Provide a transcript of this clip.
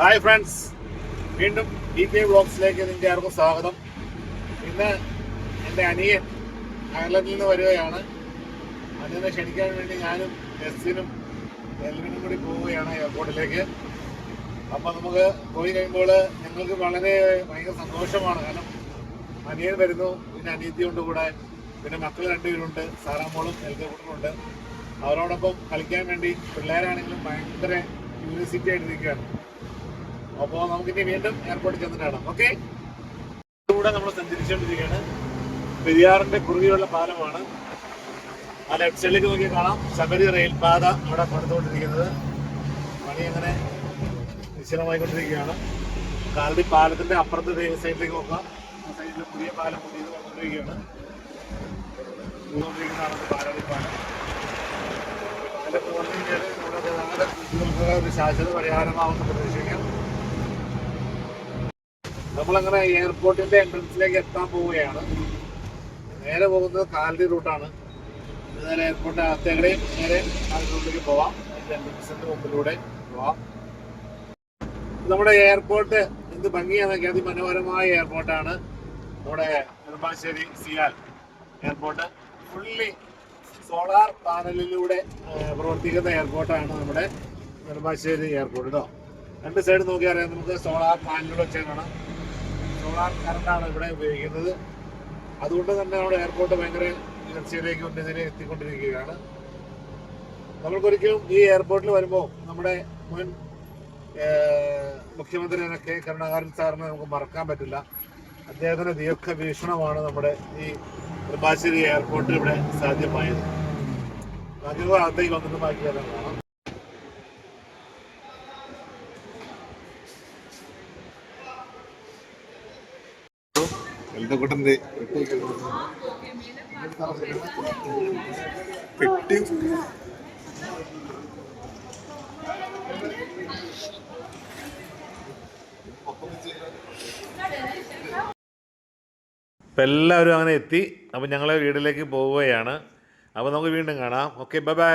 Hi friends വീണ്ടും D P വ്ളോഗ്സിലേക്ക് നിങ്ങൾക്ക് ആർക്കും സ്വാഗതം. ഇന്ന് എന്റെ അനിയൻ അയർലൻഡിൽ നിന്ന് വരികയാണ്. അനിയനെ ക്ഷണിക്കാൻ വേണ്ടി ഞാനും ബസ്സിനും എൽവിനും കൂടി പോവുകയാണ് എയർപോർട്ടിലേക്ക് അപ്പോൾ നമുക്ക് പോയി കഴിയുമ്പോൾ ഞങ്ങൾക്ക് വളരെ ഭയങ്കര സന്തോഷമാണ്. കാരണം അനിയൻ വരുന്നു പിന്നെ അനിയത്തിയുണ്ട് കൂടെ പിന്നെ മക്കൾ രണ്ടുപേരുണ്ട് സാറാമോളും എൽക്കുട്ടനുണ്ട് അവരോടൊപ്പം കളിക്കാൻ വേണ്ടി പിള്ളേരാണെങ്കിലും ഭയങ്കര ക്യൂരിയോസിറ്റി ആയിട്ട് നിൽക്കുകയാണ് അപ്പോൾ നമുക്കിനി വീണ്ടും എയർപോർട്ടിൽ ചെന്നിട്ട് കാണാം. ഓക്കെ കൂടെ നമ്മൾ സഞ്ചരിച്ചുകൊണ്ടിരിക്കുകയാണ്. പെരിയാറിന്റെ കുറുകിയുള്ള പാലമാണ്. ആ ലെഫ്റ്റ് സൈഡിലേക്ക് നോക്കി കാണാം. ശബരി റെയിൽപാത അവിടെ കൊടുത്തുകൊണ്ടിരിക്കുന്നത് പണി അങ്ങനെ നിശ്ചലമായിക്കൊണ്ടിരിക്കുകയാണ്. കാലടി പാലത്തിന്റെ അപ്പുറത്തെ സൈഡിലേക്ക് നോക്കാം. ആ സൈഡിൽ പുതിയ പാലം പുതിയത് വന്നുകൊണ്ടിരിക്കുകയാണ്. പാലം. ശാശ്വത പരിഹാരമാവുമെന്ന് പ്രതീക്ഷിക്കാം. നമ്മളങ്ങനെ എയർപോർട്ടിന്റെ എൻട്രൻസിലേക്ക് എത്താൻ പോവുകയാണ്. നേരെ പോകുന്നത് കാലടി റൂട്ടാണ് നേരെ എയർപോർട്ട് അകത്തേക്കടയും നേരെ കാലടി റൂട്ടിലേക്ക് പോവാം. അതിന്റെ എൻട്രൻസിന്റെ മുമ്പിലൂടെ പോവാം. നമ്മുടെ എയർപോർട്ട് എന്ത് ഭംഗിയാണെന്നൊക്കെ അതിമനോഹരമായ എയർപോർട്ടാണ് നമ്മുടെ Nedumbassery CIAL airport fully solar പാനലിലൂടെ പ്രവർത്തിക്കുന്ന എയർപോർട്ടാണ് നമ്മുടെ നെടുമ്പാശ്ശേരി എയർപോർട്ട് കേട്ടോ രണ്ട് സൈഡ് നോക്കിയാൽ അറിയാം. നമുക്ക് സോളാർ പാനലിലൂടെ വെച്ചാണ് സോളാർ കറണ്ടാണ് ഇവിടെ ഉപയോഗിക്കുന്നത്. അതുകൊണ്ട് തന്നെ നമ്മുടെ എയർപോർട്ട് ഭയങ്കര ഉയർച്ചയിലേക്ക് ഉന്നതിനെ എത്തിക്കൊണ്ടിരിക്കുകയാണ്. നമ്മൾക്കൊരിക്കലും ഈ എയർപോർട്ടിൽ വരുമ്പോൾ നമ്മുടെ മുൻ മുഖ്യമന്ത്രി കെ കരുണാകരൻ സാറിനെ നമുക്ക് മറക്കാൻ പറ്റില്ല. അദ്ദേഹത്തിന്റെ ദീർഘവീക്ഷണമാണ് നമ്മുടെ ഈ നെടുമ്പാശ്ശേരി എയർപോർട്ടിൽ ഇവിടെ സാധ്യമായത്. ബാക്കി അകത്തേക്ക് വന്നിട്ട് ബാക്കി കാണാം. എൽദക്കുട്ടന്റെ പെട്ടി. അപ്പം എല്ലാവരും അങ്ങനെ എത്തി. അപ്പം ഞങ്ങളെ വീട്ടിലേക്ക് പോവുകയാണ്. അപ്പോൾ നമുക്ക് വീണ്ടും കാണാം. Okay bye bye.